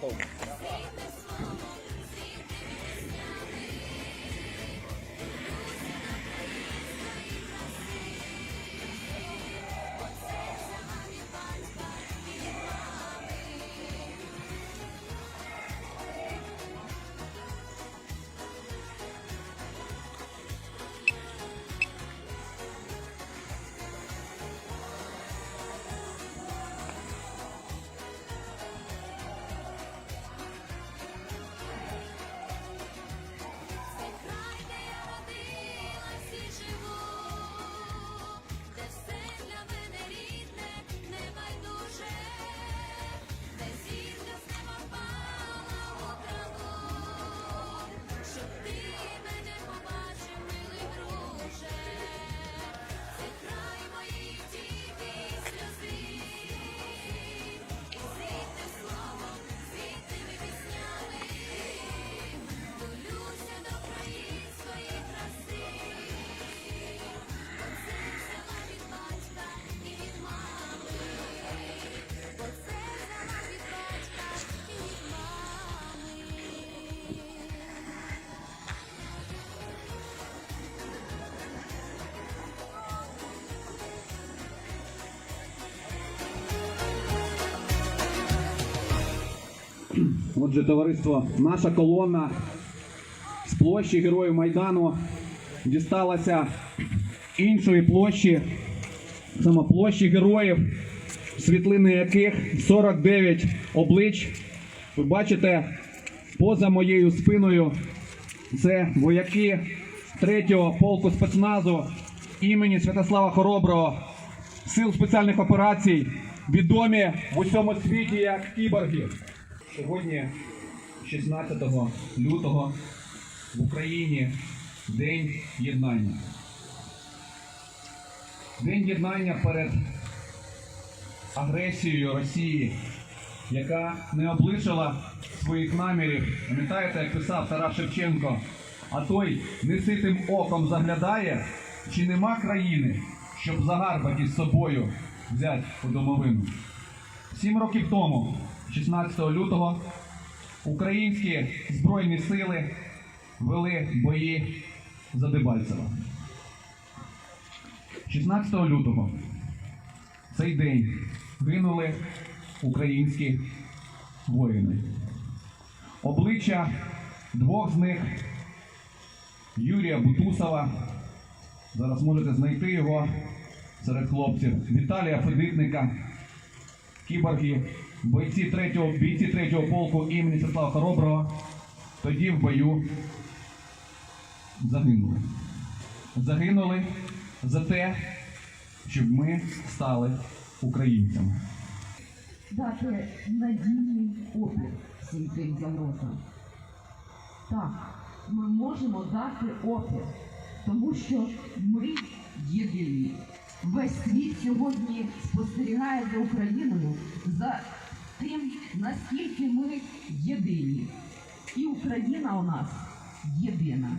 святом. Це Отже, товариство, наша колона з площі Героїв Майдану дісталася іншої площі, саме площі героїв, світлини яких 49 облич. Ви бачите, поза моєю спиною це вояки 3-го полку спецназу імені Святослава Хороброго, сил спеціальних операцій, відомі в усьому світі як кіборги. Сьогодні, 16 лютого, в Україні День єднання. День єднання перед агресією Росії, яка не облишила своїх намірів. Пам'ятаєте, як писав Тарас Шевченко, а той неситим оком заглядає, чи нема країни, щоб загарбати з собою взяти у домовину. Сім років тому, 16 лютого, українські збройні сили вели бої за Дебальцево. 16 лютого цей день гинули українські воїни. Обличчя двох з них Юрія Бутусова. Зараз можете знайти його серед хлопців. Віталія Федитника кіборги, бойці третього, бійці третього полку імені Святослава Хороброго тоді в бою загинули. Загинули за те, щоб ми стали українцями. дати надійний опір всім цим загрозам. Так, ми можемо дати опір, тому що ми єдині. Весь світ сьогодні спостерігає за Україною за тим, наскільки ми єдині. І Україна у нас єдина.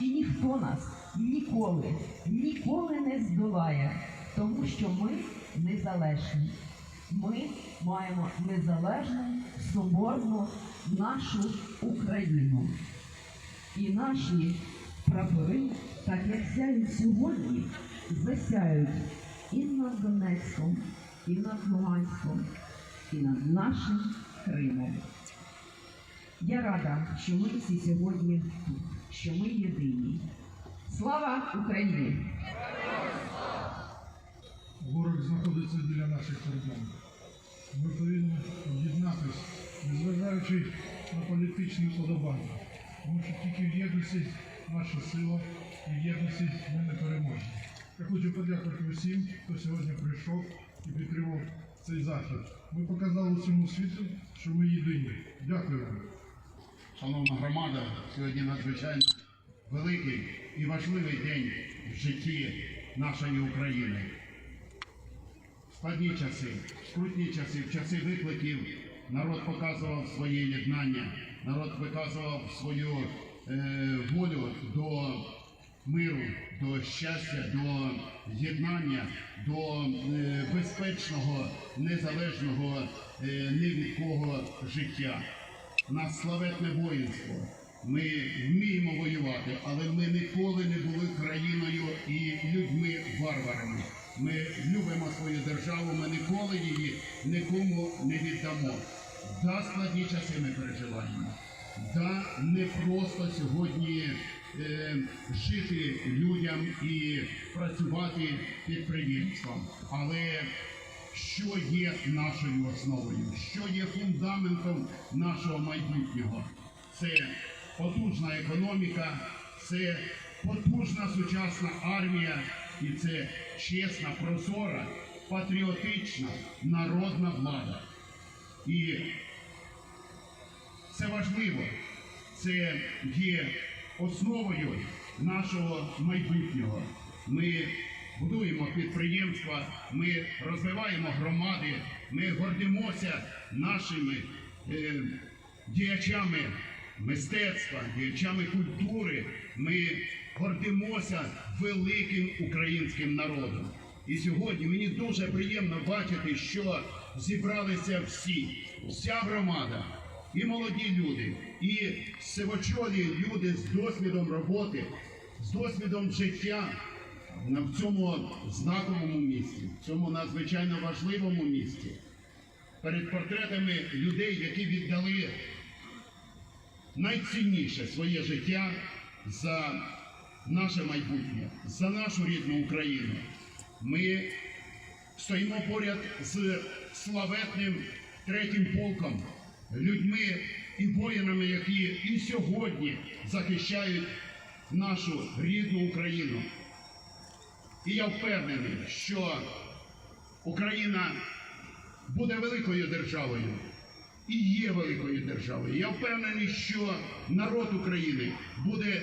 І ніхто нас ніколи, ніколи не здолає, тому що ми незалежні. Ми маємо незалежну, соборну нашу Україну. І наші прапори, так як сяють сьогодні, засяють і над Донецьком, і над Луганськом, і над нашим Кримом. Я рада, що ми всі сьогодні тут, що ми єдині. Слава Україні! Ворог знаходиться біля наших кордонів. Ми повинні об'єднатися, незважаючи на політичні вподобання. Тому що тільки в єдності наша сила і в єдності ми не переможні. Я хочу подякувати усім, хто сьогодні прийшов і підтримав цей захід. Ми показали всьому світу, що ми єдині. Дякую вам. Шановна громада, сьогодні надзвичайно великий і важливий день в житті нашої України. Складні часи, скрутні часи, в часи викликів народ показував своє єднання, народ виказував свою е, волю до миру, до щастя, до єднання, до е, безпечного, незалежного е, ні від кого життя. Нас славетне воїнство. Ми вміємо воювати, але ми ніколи не були країною і людьми-варварами. Ми любимо свою державу, ми ніколи її нікому не віддамо. Да, складні часи ми переживаємо. Да, не просто сьогодні е, жити людям і працювати підприємством, але що є нашою основою, що є фундаментом нашого майбутнього. Це потужна економіка, це потужна сучасна армія і це чесна, прозора, патріотична народна влада. І це важливо. Це є основою нашого майбутнього. Ми будуємо підприємства, ми розвиваємо громади, ми гордимося нашими е, діячами мистецтва, діячами культури. Ми гордимося великим українським народом. І сьогодні мені дуже приємно бачити, що зібралися всі, вся громада, і молоді люди, і сивочолі люди з досвідом роботи, з досвідом життя в цьому знаковому місці, в цьому надзвичайно важливому місці. Перед портретами людей, які віддали найцінніше своє життя за наше майбутнє, за нашу рідну Україну. Ми стоїмо поряд з славетним третім полком, людьми і воїнами, які і сьогодні захищають нашу рідну Україну. І я впевнений, що Україна буде великою державою і є великою державою. Я впевнений, що народ України буде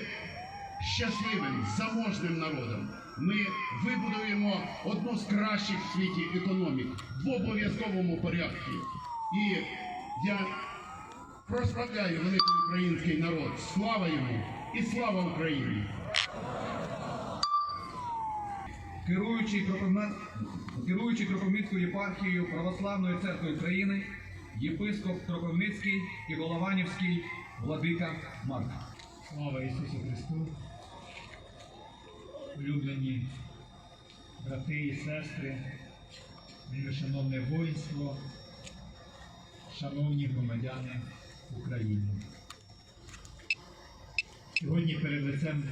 щасливим, заможним народом. Ми вибудуємо одну з кращих в світі економік в обов'язковому порядку. І я прославляю великий український народ. Слава йому і слава Україні! Керуючий, Кропивницькою єпархією Православної церкви України, єпископ Кропивницький і Голованівський владика Марк. Слава Ісусу Христу! Улюблені брати і сестри, шановне воїнство, шановні громадяни України. Сьогодні перед лицем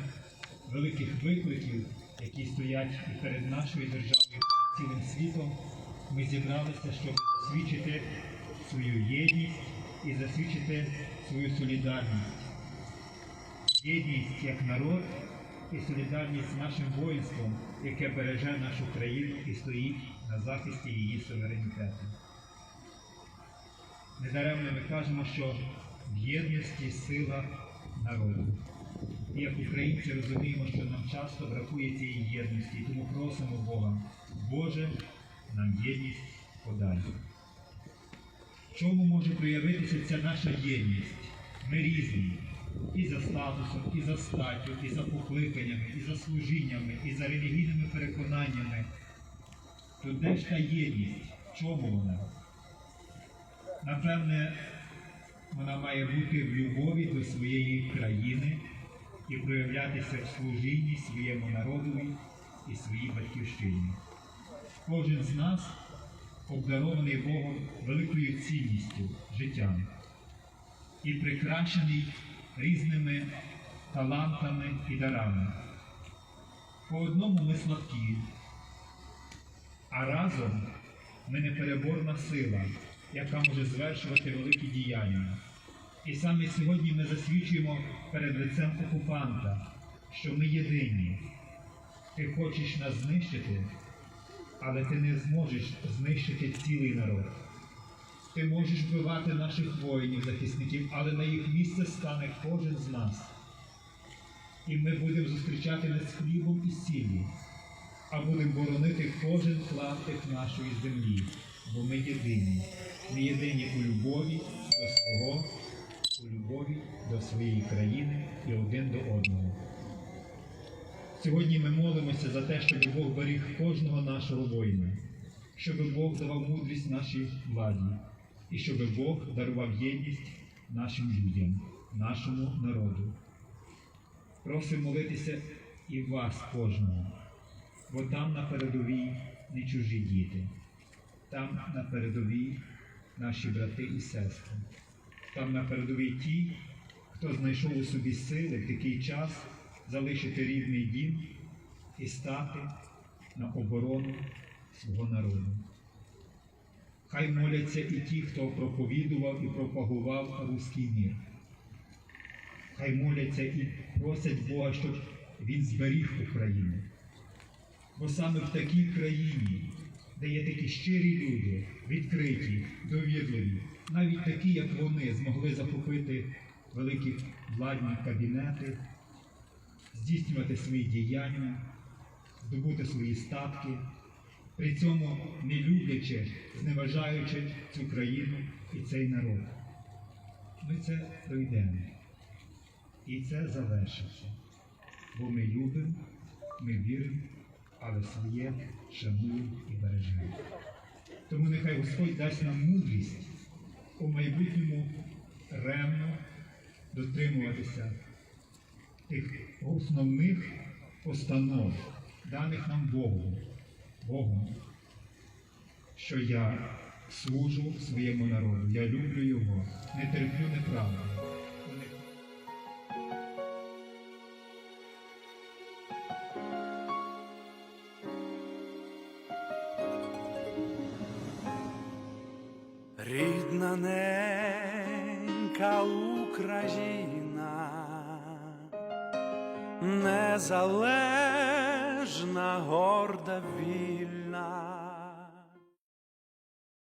великих викликів, які стоять перед нашою державою, перед цілим світом, ми зібралися, щоб засвідчити свою єдність і засвідчити свою солідарність єдність як народ і солідарність з нашим воїнством, яке береже нашу країну і стоїть на захисті її суверенітету. Недаремно ми кажемо, що в єдності сила народу. І як українці розуміємо, що нам часто бракує цієї єдності, тому просимо Бога, Боже, нам єдність подай. Чому може проявитися ця наша єдність? Ми різні і за статусом, і за статтю, і за покликаннями, і за служіннями, і за релігійними переконаннями. То де ж та єдність? Чому вона? Напевне, вона має бути в любові до своєї країни і проявлятися в служінні своєму народові і своїй батьківщині. Кожен з нас обдарований Богом великою цінністю життям і прикрашений різними талантами і дарами. По одному ми слабкі, а разом ми непереборна сила, яка може звершувати великі діяння. І саме сьогодні ми засвідчуємо перед лицем окупанта, що ми єдині. Ти хочеш нас знищити, але ти не зможеш знищити цілий народ. Ти можеш вбивати наших воїнів, захисників, але на їх місце стане кожен з нас. І ми будемо зустрічати не з хлібом і сіллю, а будемо боронити кожен клаптик нашої землі, бо ми єдині. Ми єдині у любові до свого, своєї країни і один до одного. Сьогодні ми молимося за те, щоб Бог беріг кожного нашого воїна, щоб Бог давав мудрість нашій владі, і щоб Бог дарував єдність нашим людям, нашому народу. Просимо молитися і вас кожного, бо там на передовій не чужі діти, там на передовій наші брати і сестри, там на передовій ті, хто знайшов у собі сили в такий час залишити рідний дім і стати на оборону свого народу. Хай моляться і ті, хто проповідував і пропагував руський мір. Хай моляться і просять Бога, щоб Він зберіг Україну. Бо саме в такій країні, де є такі щирі люди, відкриті, довірливі, навіть такі, як вони, змогли захопити великі владні кабінети, здійснювати свої діяння, здобути свої статки, при цьому не люблячи, зневажаючи цю країну і цей народ. Ми це пройдемо. І це завершиться. Бо ми любимо, ми віримо, але своє шануємо і бережемо. Тому нехай Господь дасть нам мудрість у майбутньому ревно дотримуватися тих основних постанов, даних нам Богом, Богом, що я служу своєму народу, я люблю його, не терплю неправди. Рідна ненька Україна, незалежна, горда, вільна.